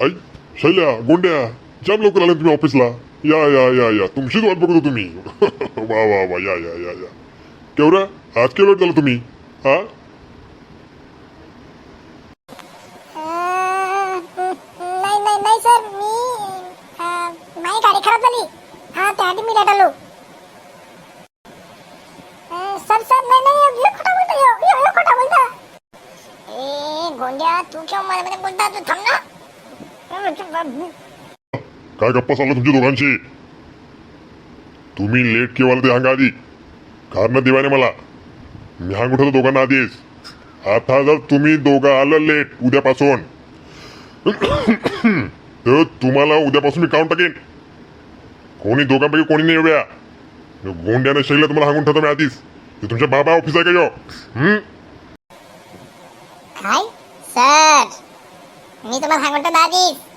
आई शैल्या गोंड्या जाम लवकर आले तुम्ही ऑफिसला या या या या. तुमचीच वाट बघतो तुम्ही वा वा वा या या या या. केवढा? आज केवढं झाला तुम्ही? हा? नाही नाही नाही सर. मी अं, माझी गाडी खराब झाली. हा त्यासाठी मी लेट आलो अं, सर सर नाही नाही यो खोटा बोलता यो यो यो खोटा बोलता. ए गोंड्या तू केव्हा मला मध्ये बोलता? तू थांब ना. काय गप्पा चालला तुमच्या दोघांची तुम्ही लेट केव्हा ते हांगा आधी. कारण दिवाने मला. मी हांग ठेवतो दोघांना आधीच. आता जर तुम्ही दोघं आलं लेट उद्यापासून. तर तुम्हाला उद्यापासून मी काढून टाकेन. कोणी दोघांपैकी कोणी नाही येऊया गोंड्याने शैल्या तुम्हाला हांगून ठेवतो मी आधीच. ते तुमच्या बाबा ऑफिस आहे का यो? काय सर. मी तुम्हाला सांगतो आधीच.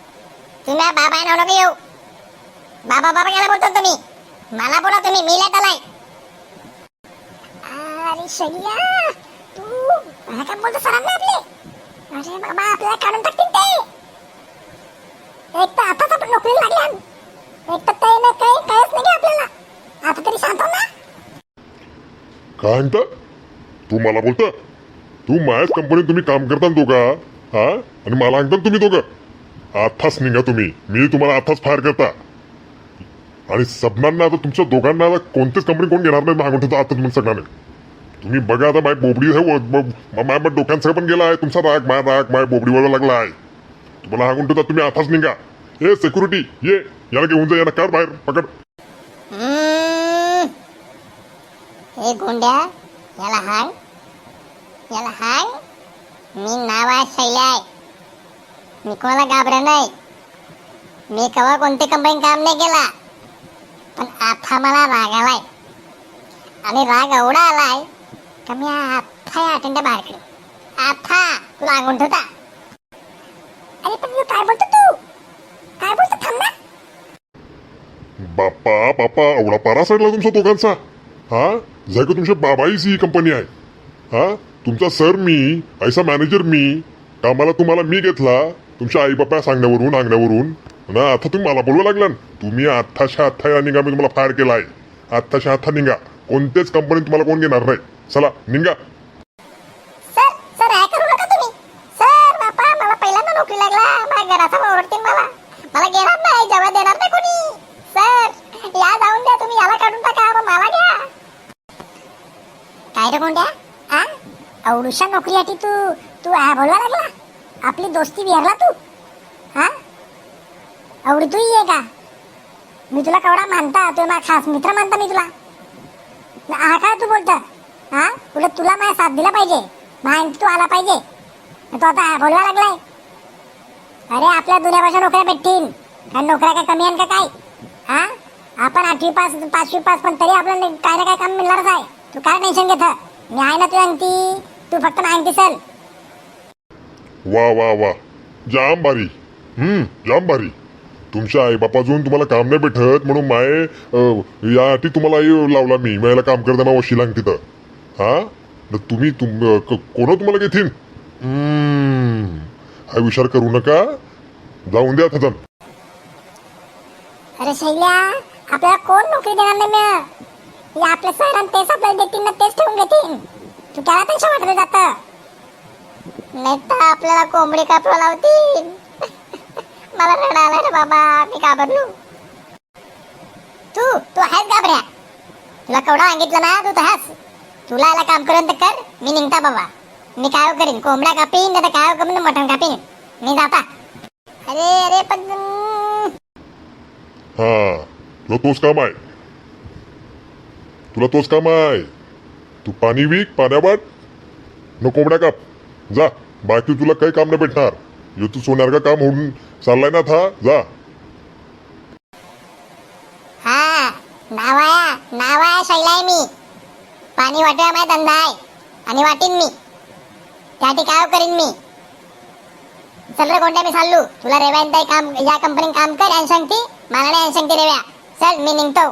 तुम्ही बाबा आहे हो, नका येऊ. बाबा बाबा गेला बोलतो तुम्ही. मला बोला तुम्ही मी लेट आलाय अरे शैया तू मला काय बोलतो सरांना आपले? अरे बाबा आपल्याला काढून टाकतील ते. एक तर आताच आपण नोकरी लागल्या एक तर काही नाही काही काहीच नाही आपल्याला. आता तरी शांत हो ना. काय म्हणता तू मला बोलता तू माझ्याच कंपनीत तुम्ही काम करता दोघा हा? आणि मला सांगता तुम्ही दोघं. आताच निघा तुम्ही. मी तुम्हाला आताच फायर करता. आणि सबनांना आता तुमच्या दोघांना आता कोणतीच कंपनी कोण घेणार नाही मागून ठेवतो आता तुम्ही सगळ्यांना. तुम्ही बघा आता माय बोबडी आहे व- डोक्यांसह पण गेला आहे. तुमचा राग माय राग माय बोबडीवर लागला आहे. तुम्हाला हागून ठेवता तुम्ही आताच निघा. ए सिक्युरिटी ये. याला घेऊन जा याला काढ बाहेर. पकड. हे गोंड्या. याला हाय. याला हाय. मी नाव आहे शैल्या आहे. मी कोणाला घाबरे नाही. मी कवा कोणते कंपनी काम नाही केला. पण आता मला राग आलाय. आणि राग एवढा आलाय का मी आत्ता या अटेंडा बाहेर काढीन आता तुला अंगून ठेवता अरे पण मी काय बोलतो तू? काय बोलतो थांब ना. बाप्पा बाप्पा एवढा पारा सडला तुमचा दोघांचा. हा? जाय का तुमच्या बाबाईच ही कंपनी आहे. हा? तुमचा सर मी ऐसा मॅनेजर मी कामाला तुम्हाला मी घेतला तुमच्या आई बापा सांगण्यावरून अंगण्यावरून ना आता तुम्ही मला बोलू लागला तुम्ही आत्ताशा आत्ता या निघा मी तुम्हाला फायर केला आहे. आत्ताशा आत्ता निघा. कोणत्याच कंपनीत तुम्हाला कोण घेणार नाही. चला निघा. काय रे कोणत्या आ? एवढूशा नोकरीसाठी तू तू आ बोलवा लागला. आपली दोस्ती विहरला तू? हा? एवढी तू ये का? मी तुला केवढा मानता तू माझा खास मित्र मानता मी तुला. हा काय तू बोलता? हा? उलट तुला माझा साथ दिला पाहिजे. माझ्या तू आला पाहिजे. तो आता बोलवा लागलाय. अरे आपल्या दुनिया भाषा नोकऱ्या भेटतील. कारण नोकऱ्या काय कमी आहे का काय? हा? आपण आठवी पास पाचवी पास पण तरी आपल्याला काय ना काय काम मिळणारच आहे. तू काय टेन्शन घेत? मी आहे ना तू अंगठी. तू फक्त माझी चल. वा वा वा. जाम भारी हम्म जाम भारी तुमच्या आई बापा अजून तुम्हाला काम नाही भेटत म्हणून माय यासाठी तुम्हाला आई लावला मी. मायला काम करताना वशिलांग तिथं. हा? न तुम्ही तुम कोण तुम्हाला घेतील हा विचार करू नका. जाऊन द्या आता अरे शैल्या आपल्याला कोण नोकरी देणार नाही मिळ हे आपले सर आणि तेच आपल्याला देतील ना तेच ठेवून घेतील. तू त्याला टेन्शन वाटत जात. नाही तर आपल्याला कोंबडी कापला लावतील. मला रडायला रे बाबा मी घाबरलो. तू तू आहेस घाबऱ्या. तुला केवढा सांगितलं ना तू तर हास तुला आला काम करून तर कर मी निघता बाबा. मी काय करीन कोंबड्या कापीन नाही तर काय करीन मटण कापीन. मी जाता. अरे अरे पण हा तुला तोच काम आहे. तुला तोच काम आहे. तू पाणी विक पाण्यावाट न कोंबड्या काप. जा बाकी तुला काही काम नाही भेटणार. यो तू सोन्यासारखं काम होऊन चाललाय ना था जा. हा नावाया नावाया शैलाय मी. पाणी वाटूया माझा धंदा आहे आणि वाटीन मी. त्यासाठी काय करीन मी. चल रे कोणत्या मी चाललो. तुला रेव्यान काम या कंपनीत काम कर आणि सांगते मला नाही आणि सांगते रेव्या. चल मी निघतो.